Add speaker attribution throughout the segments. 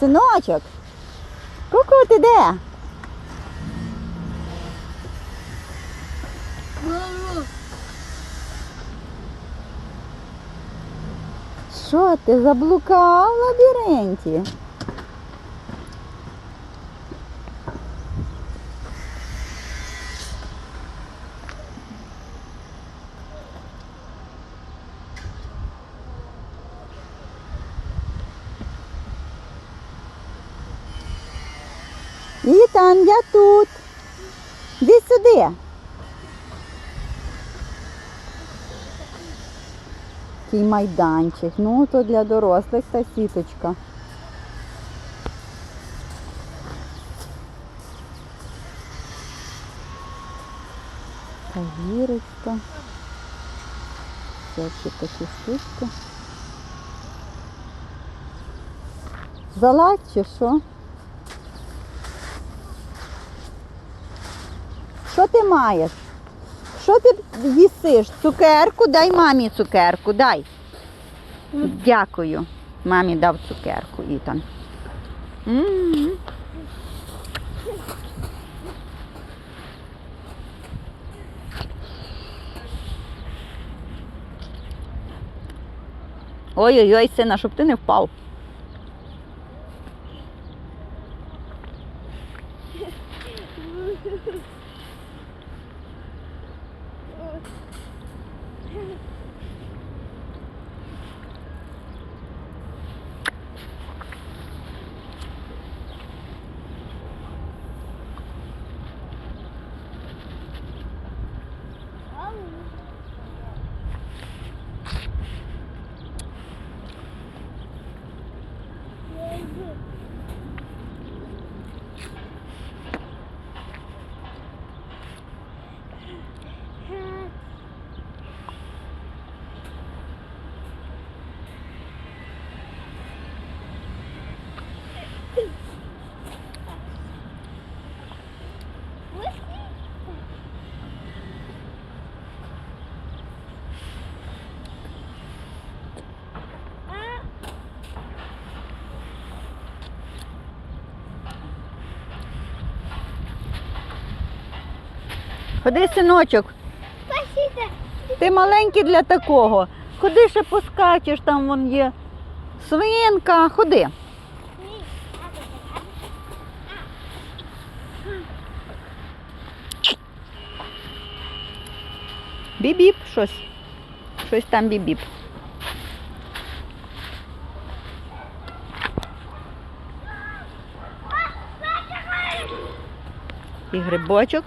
Speaker 1: Синочок. Ку-ку, ти де? Що ти заблукав в лабіринті? Ітан, я тут. Іди сюди. Такий майданчик. Ну, то для дорослих та сіточка. Та гірочка. Це ще такі штучки. Залазь чи що? Ти маєш? Що ти їсиш? Цукерку? Дай мамі цукерку, дай. Дякую. Мамі дав цукерку, Ітан. Ой-ой-ой, сина, щоб ти не впав. close. Ходи, синочок.
Speaker 2: Спасибо.
Speaker 1: Ти маленький для такого. Ходи ще поскачеш, там вон є свинка. Ходи. Бібіп, щось. Щось там бібіп. І грибочок.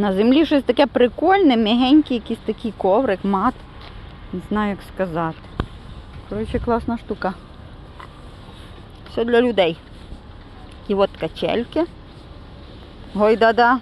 Speaker 1: На землі щось таке прикольне, м'ягенький, якийсь такий коврик, мат. Не знаю, як сказати. Коротше, класна штука. Все для людей. І от качельки. Гойдада.